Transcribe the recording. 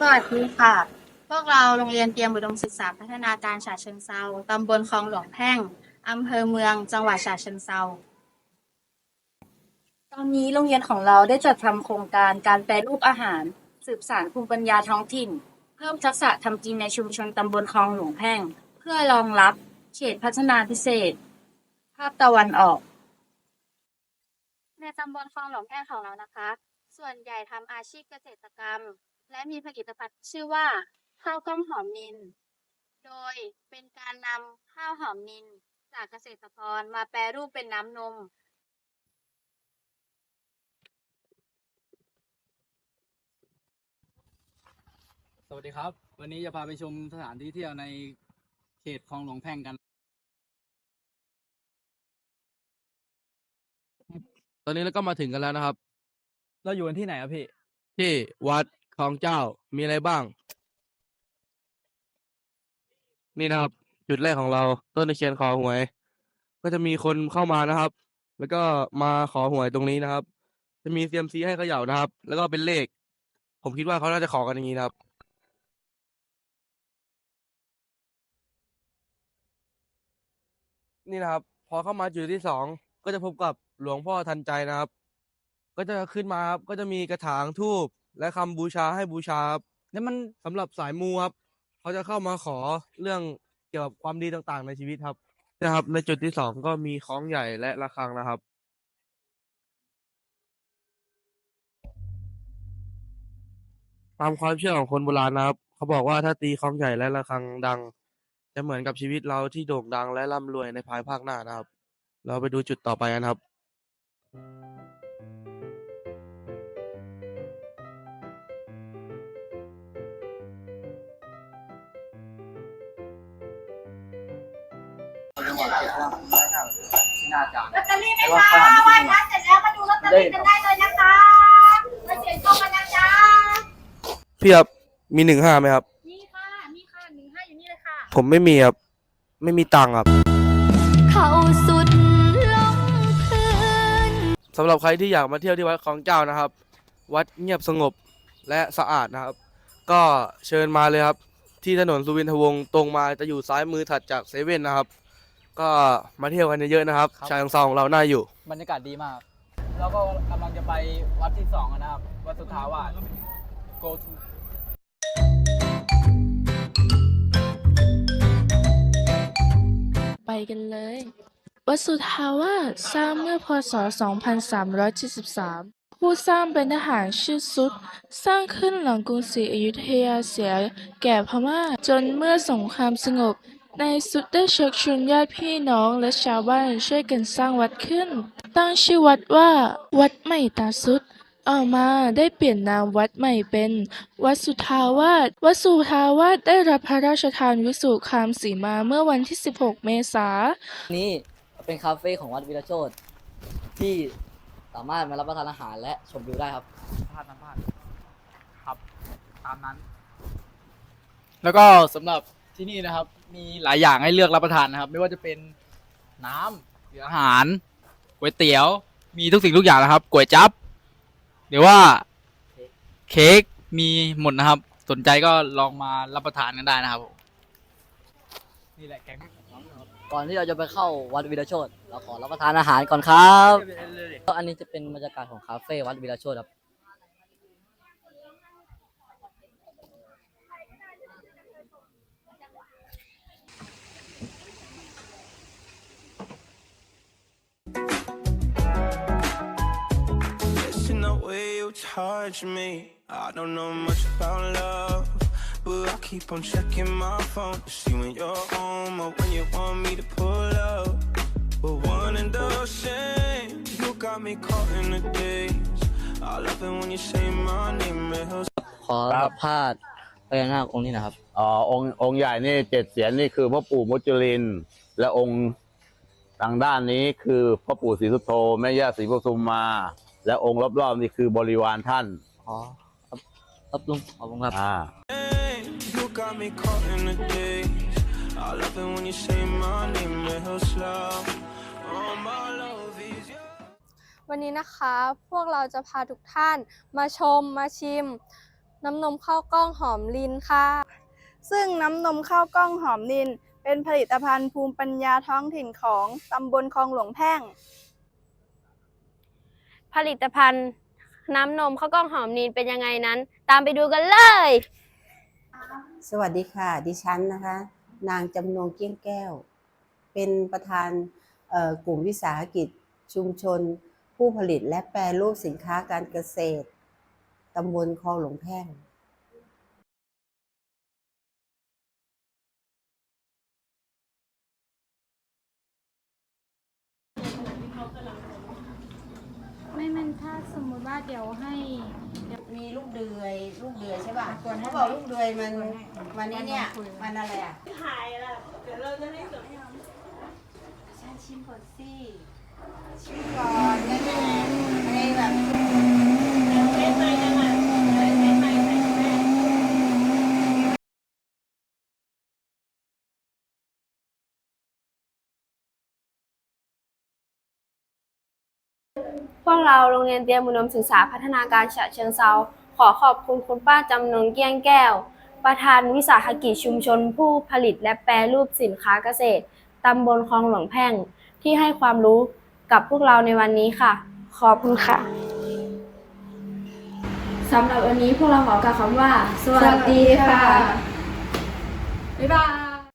สวัสดีค่ะ พวกเราโรงเรียนเตรียมอุดมศึกษาพัฒนาการฉะเชิงเซาตำบลคลองหลวงแพ่งอำเภอเมือง จังหวัดฉะเชิงเซาตอนนี้โรงเรียนของเราได้จัดทำโครงการการแปรรูปอาหาร สืบสานภูมิปัญญาท้องถิ่น เพิ่มทักษะทำกินในชุมชนตำบลคลองหลวงแพ่ง เพื่อรองรับเขตพัฒนาพิเศษ ภาคตะวันออก ในตำบลคลองหลวงแพ่งของเรานะคะ ส่วนใหญ่ทำอาชีพเกษตรกรรม และมีผลิตภัณฑ์ชื่อว่าข้าวกล้องหอมนิน โดยเป็นการนำข้าวหอมนินจากเกษตรกรมาแปรรูปเป็นน้ำนม สวัสดีครับ วันนี้จะพาไปชมสถานที่เที่ยวในเขตคลองหลวงแพ่งกัน ตอนนี้เราก็มาถึงกันแล้วนะครับ เราอยู่กันที่ไหนครับพี่ ที่วัด คลองเจ้ามีอะไรบ้าง นี่นะครับ จุดแรกของเราต้นตะเคียนขอหวย ก็จะมีคนเข้ามานะครับ แล้วก็มาขอหวยตรงนี้นะครับ จะมีเซียมซีให้เขย่านะครับ แล้วก็เป็นเลข ผมคิดว่าเขาน่าจะขอกันอย่างนี้นะครับนี่นะครับ พอเข้ามาจุดที่สองก็จะพบกับหลวงพ่อทันใจนะครับ ก็จะขึ้นมาครับก็จะมีกระถางทูบ และคำบูชาให้บูชาครับและมันสำหรับสายมูครับเขาจะเข้ามาขอเรื่องเกี่ยวกับความดีต่างๆในชีวิตครับนะครับในจุดที่สองก็มีคล้องใหญ่และระฆังนะครับ ตามความเชื่อของคนโบราณนะครับ เขาบอกว่าถ้าตีคล้องใหญ่และระฆังดัง จะเหมือนกับชีวิตเราที่โด่งดังและร่ำรวยในภายภาคหน้านะครับ เราไปดูจุดต่อไปกันครับ จังหวัดเขตคลองหลวงแพ่งที่น่าจะลอตเตอรี่ไหมคะไหว้พระเสร็จแล้วมาดูลอตเตอรี่กันได้เลยนะคะ มาเสี่ยงโชคกันนะจ๊ะพี่ครับมีหนึ่งห้าไหมครับนี่ค่ะนี่ค่ะหนึ่งห้าอยู่นี่เลยค่ะ ผมไม่มีครับ ไม่มีตังค์ครับ เขาสุดลงพื้นสำหรับใครที่อยากมาเที่ยวที่วัดคลองเจ้านะครับ วัดเงียบสงบและสะอาดนะครับ ก็เชิญมาเลยครับ ที่ถนนสุวินทวงศ์ตรงมาจะอยู่ซ้ายมือถัดจากเซเว่นนะครับ ก็มาเที่ยวกันเยอะๆนะครับ ครับ ชายของซองของเราน่าอยู่ บรรยากาศดีมาก แล้วก็กำลังจะไปวัดที่สองกันนะครับ วัดสุทธาวาส go to ไปกันเลย วัดสุทาวาสสร้างเมื่อพศ 2373 ผู้สร้างเป็นทหารชื่อซุด สร้างขึ้นหลังกรุงศรีอยุธยาเสียแก่พม่า จนเมื่อสงครามสงบ นายสุดได้เชักชวนญาติพี่น้องและชาวบ้านช่วยกันสร้างวัดขึ้น ตั้งชื่อวัดว่า วัดใหม่ตาสุดต่อมาได้เปลี่ยนนามวัดใหม่เป็น วัดสุทาวาสวัดสุทาวาสได้รับพระราชทานวิสุคามสีมาเมื่อวันที่ 16 เมษายนนี่เป็นคาเฟ่ของวัดวีรโชตที่สามารถมารับประทานอาหารและชมวิวได้ครับพลาดนั้นพลาดครับ ตามนั้น แล้วก็สำหรับ ที่นี่นะครับ มีหลายอย่างให้เลือกรับประทานนะครับ ไม่ว่าจะเป็นน้ำหรืออาหารก๋วยเตี๋ยว มีทุกสิ่งทุกอย่างนะครับก๋วยจั๊บหรือว่าเค้กมีหมดนะครับ สนใจก็ลองมารับประทานกันได้นะครับผมนี่แหละแกงก่อนที่เราจะไปเข้าวัดวีรโชตเราขอรับประทานอาหารก่อนครับก็อันนี้จะเป็นบรรยากาศของคาเฟ่วัดวีรโชตครับ touch me. I don't know much about love, but I keep on checking my phone to see when you're home or when you want me to pull up. We're one and the same. You got me caught in the days. I love it when you say my name real ขอสัมภาษณ์พญานาคองค์นี้นะครับ อ๋อองค์องค์ใหญ่นี่เจ็ดเสียนนี่คือพ่อปู่มุจลิน และองค์ทางด้านนี้คือพ่อปู่ศรีสุโธแม่ย่าศรีปทุมมา และองค์รอบๆนี่คือบริวารท่านขอครับครับลุงขอบคุณครับ อ่า name. You got me caught in the days. I love it when you say my name real slow. Oh, my love is yours. วันนี้นะคะพวกเราจะพาทุกท่านมาชมมาชิม น้ำนมข้าวกล้องหอมลินค่ะ ซึ่งน้ำนมข้าวกล้องหอมนิน เป็นผลิตภัณฑ์ภูมิปัญญาท้องถิ่นของตำบลคลองหลวงแพ่ง ผลิตภัณฑ์น้ำนมข้าวกล้องหอมนีนเป็นยังไงนั้น ตามไปดูกันเลย สวัสดีค่ะ ดิฉันนะคะ นางจำนงเกี้ยงแก้ว เป็นประธานกลุ่มวิสาหกิจชุมชน ผู้ผลิตและแปรรูปสินค้าการเกษตรตำบลคลองหลวงแพ่ง ถ้าสมมุติว่าเดี๋ยวให้ มีลูกเดือย ลูกเดือยใช่ป่ะเขาบอกลูกเดือยมันวันนี้เนี่ยมันอะไรอะถ่ายแล้วเดี๋ยวเราจะได้จดฉันชิมก่อนสิชิมก่อนแม่แม่อะไรแบบ เล่นไปกันอะเล่นไปใส่แม่ พวกเราโรงเรียนเตรียมอุดมศึกษาพัฒนาการฉะเชิงเซาขอขอบคุณคุณป้าจำนงเกี้ยงแก้ว ประธานวิสาหกิจชุมชนผู้ผลิตและแปรรูปสินค้าเกษตรตำบลคลองหลวงแพ่ง ที่ให้ความรู้กับพวกเราในวันนี้ค่ะ ขอบคุณค่ะสำหรับวันนี้พวกเราขอกล่าวคำว่า สวัสดีค่ะ บ๊ายบาย